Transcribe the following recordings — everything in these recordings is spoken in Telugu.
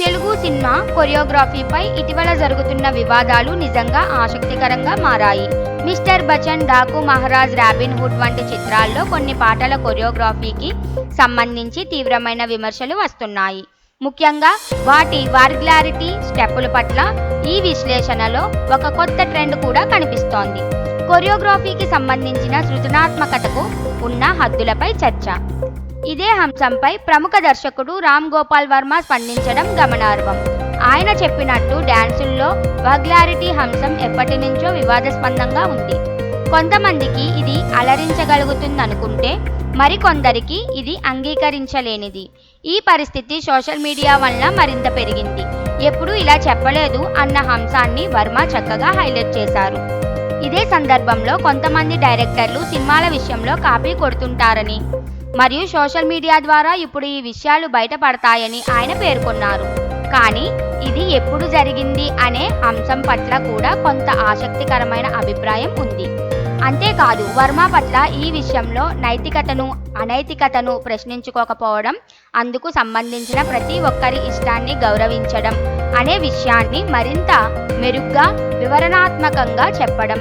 తెలుగు సినిమా కొరియోగ్రఫీపై ఇటీవల జరుగుతున్న వివాదాలు నిజంగా ఆసక్తికరంగా మారాయి. Mister Bachchan Daaku Maharaaj Robin Hood వంటి చిత్రాల్లో కొన్ని పాటల కొరియోగ్రఫీకి సంబంధించి తీవ్రమైన విమర్శలు వస్తున్నాయి. ముఖ్యంగా వాటి వార్గ్లారిటీ స్టెప్పుల పట్ల ఈ విశ్లేషణలో ఒక కొత్త ట్రెండ్ కూడా కనిపిస్తోంది. కొరియోగ్రఫీకి సంబంధించిన సృజనాత్మకతకు ఉన్న హద్దులపై చర్చ. ఇదే అంశంపై ప్రముఖ దర్శకుడు రామ్ గోపాల్ వర్మ స్పందించడం గమనార్హం. ఆయన చెప్పినట్టు డ్యాన్సుల్లో వగ్లారిటీ హంసం ఎప్పటి నుంచో వివాదాస్పందంగా ఉంది. కొంతమందికి ఇది అలరించగలుగుతుందనుకుంటే మరికొందరికి ఇది అంగీకరించలేనిది. ఈ పరిస్థితి సోషల్ మీడియా వల్ల మరింత పెరిగింది. ఎప్పుడూ ఇలా చెప్పలేదు అన్న హంసాన్ని వర్మ చక్కగా హైలైట్ చేశారు. ఇదే సందర్భంలో కొంతమంది డైరెక్టర్లు సినిమాల విషయంలో కాపీ కొడుతుంటారని మరియు సోషల్ మీడియా ద్వారా ఇప్పుడు ఈ విషయాలు బయటపడతాయని ఆయన పేర్కొన్నారు. కానీ ఇది ఎప్పుడు జరిగింది అనే అంశం పట్ల కూడా కొంత ఆసక్తికరమైన అభిప్రాయం ఉంది. అంతేకాదు వర్మ పట్ల ఈ విషయంలో నైతికతను అనైతికతను ప్రశ్నించుకోకపోవడం అందుకు సంబంధించిన ప్రతి ఒక్కరి ఇష్టాన్ని గౌరవించడం అనే విషయాన్ని మరింత మెరుగ్గా వివరణాత్మకంగా చెప్పడం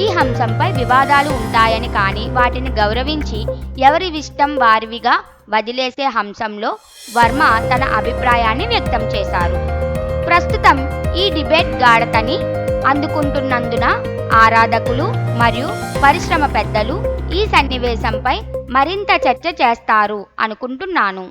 ఈ హంశంపై వివాదాలు ఉంటాయని కానీ వాటిని గౌరవించి ఎవరి ఇష్టం వారివిగా వదిలేసే అంశంలో వర్మ తన అభిప్రాయాన్ని వ్యక్తం చేశారు. ప్రస్తుతం ఈ డిబేట్ గాఢతని అందుకుంటున్నందున ఆరాధకులు మరియు పరిశ్రమ పెద్దలు ఈ సన్నివేశంపై మరింత చర్చ చేస్తారు అనుకుంటున్నాను.